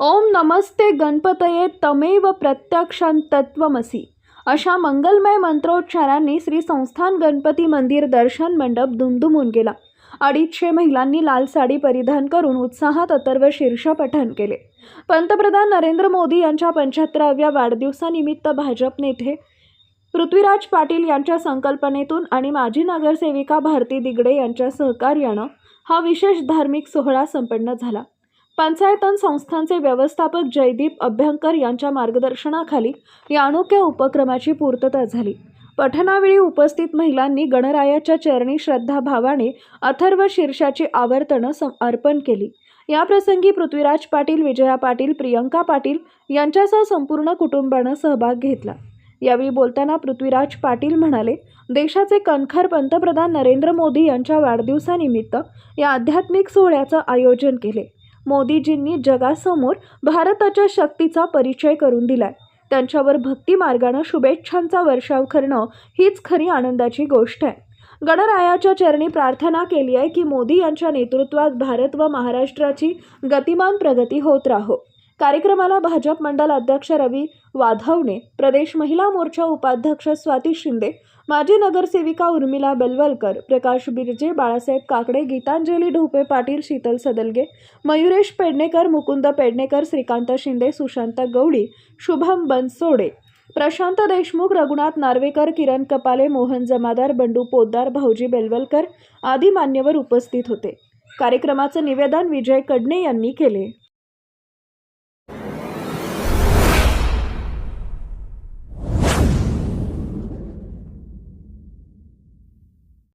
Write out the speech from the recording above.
ओम नमस्ते गणपतये तमेव प्रत्यक्षां तत्वमसी अशा मंगलमय मंत्रोच्चारांनी श्री संस्थान गणपती मंदिर दर्शन मंडप दुमदुमून गेला अडीचशे महिलांनी लाल साडी परिधान करून उत्साहात अतर्व शीर्ष पठण केले. पंतप्रधान नरेंद्र मोदी यांच्या पंच्याहत्तराव्या वाढदिवसानिमित्त भाजप नेते पृथ्वीराज पाटील यांच्या संकल्पनेतून आणि माजी नगरसेविका भारती दिगडे यांच्या सहकार्यानं हा विशेष धार्मिक सोहळा संपन्न झाला. पंचायतन संस्थांचे व्यवस्थापक जयदीप अभ्यंकर यांच्या मार्गदर्शनाखाली या अनोख्या उपक्रमाची पूर्तता झाली. पठणावेळी उपस्थित महिलांनी गणरायाच्या चरणी श्रद्धाभावाने अथर्व शीर्षाची आवर्तनं सम अर्पण केली. याप्रसंगी पृथ्वीराज पाटील विजया पाटील प्रियंका पाटील यांच्यासह संपूर्ण कुटुंबानं सहभाग घेतला. यावेळी बोलताना पृथ्वीराज पाटील म्हणाले देशाचे कणखर पंतप्रधान नरेंद्र मोदी यांच्या वाढदिवसानिमित्त या आध्यात्मिक सोहळ्याचं आयोजन केले. मोदीजींनी जगासमोर भारताच्या शक्तीचा परिचय करून दिलाय. त्यांच्यावर भक्ती मार्गानं शुभेच्छांचा वर्षाव करणं हीच खरी आनंदाची गोष्ट आहे. गणरायाच्या चरणी प्रार्थना केली आहे की मोदी यांच्या नेतृत्वात भारत व महाराष्ट्राची गतिमान प्रगती होत राहो. कार्यक्रमाला भाजप मंडल अध्यक्ष रवी वाधवणे प्रदेश महिला मोर्चा उपाध्यक्ष स्वाती शिंदे माजी नगरसेविका उर्मिला बेलवलकर प्रकाश बिर्जे बाळासाहेब काकडे गीतांजली ढोपे पाटील शीतल सदलगे मयुरेश पेडणेकर मुकुंद पेडणेकर श्रीकांत शिंदे सुशांत गवळी शुभम बनसोडे प्रशांत देशमुख रघुनाथ नार्वेकर किरण कपाले मोहन जमादार बंडू पोद्दार भाऊजी बेलवलकर आदी मान्यवर उपस्थित होते. कार्यक्रमाचं निवेदन विजय कडणे यांनी केले.